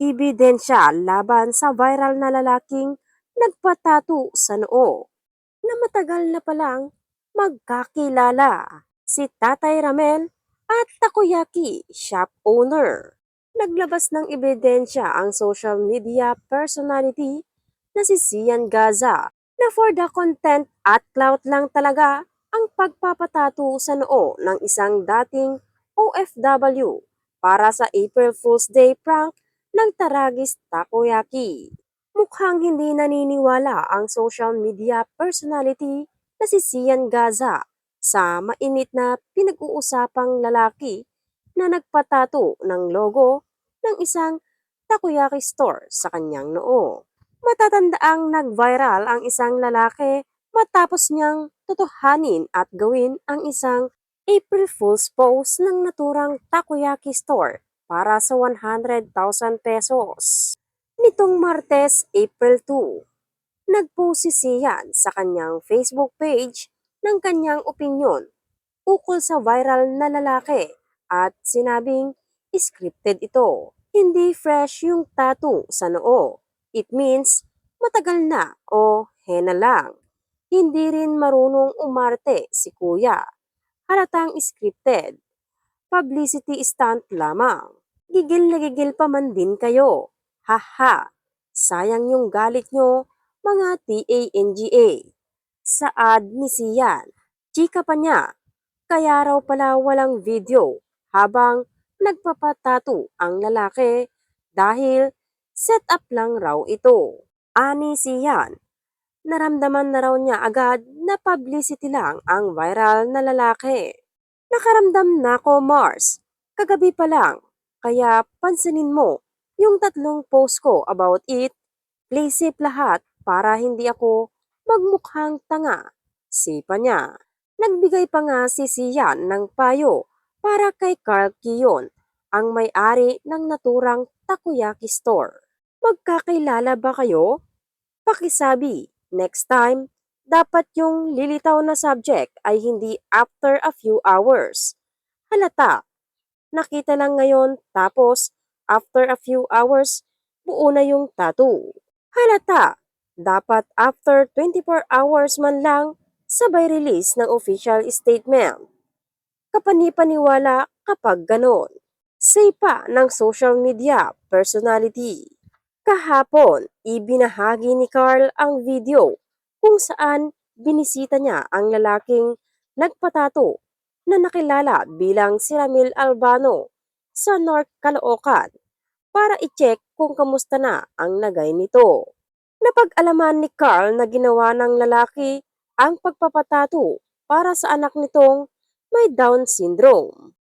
Ebidensya laban sa viral na lalaking nagpatato sa noo na matagal na palang magkakilala si Tatay Ramel at Takoyaki shop owner. Naglabas ng ebidensya ang social media personality na si Sian Gaza na for the content at clout lang talaga ang pagpapatato sa noo ng isang dating OFW para sa April Fool's Day prank ng Taragis Takoyaki. Mukhang hindi naniniwala ang social media personality na si Sian Gaza sa mainit na pinag-uusapang lalaki na nagpatato ng logo ng isang takoyaki store sa kanyang noo. Matatandaang nag-viral ang isang lalaki matapos niyang totohanin at gawin ang isang April Fool's post ng naturang takoyaki store para sa 100,000 pesos. Nitong Martes, April 2, nagpost si Sian sa kanyang Facebook page ng kanyang opinyon ukol sa viral na lalaki at sinabing scripted ito. Hindi fresh yung tattoo sa noo. It means matagal na o hena lang. Hindi rin marunong umarte si kuya. Halatang scripted. Publicity stunt lamang. Gigil na gigil pa man din kayo. Haha. Sayang yung galit nyo, mga TANGA. Saad ni Sian. Chika pa niya. Kaya raw pala walang video habang nagpapatato ang lalaki dahil set up lang raw ito. Ani Sian. Naramdaman na raw niya agad na publicity lang ang viral na lalaki. Nakaramdam na ako Mars. Kagabi pa lang. Kaya pansinin mo yung tatlong post ko about it. Play safe lahat para hindi ako magmukhang tanga. Sipa niya. Nagbigay pa nga si Sian ng payo para kay Carl Kiyon, ang may-ari ng naturang takoyaki store. Magkakilala ba kayo? Pakisabi, next time, dapat yung lilitaw na subject ay hindi after a few hours. Halata, nakita lang ngayon tapos after a few hours, buo na yung tattoo. Halata, dapat after 24 hours man lang, sabay release ng official statement. Kapanipaniwala kapag ganon. Say pa ng social media personality. Kahapon, ibinahagi ni Carl ang video kung saan binisita niya ang lalaking nagpatato na nakilala bilang si Ramil Albano sa North Caloocan para i-check kung kamusta na ang lagay nito. Napag-alaman ni Carl na ginawa ng lalaki ang pagpapatato para sa anak nitong may Down syndrome.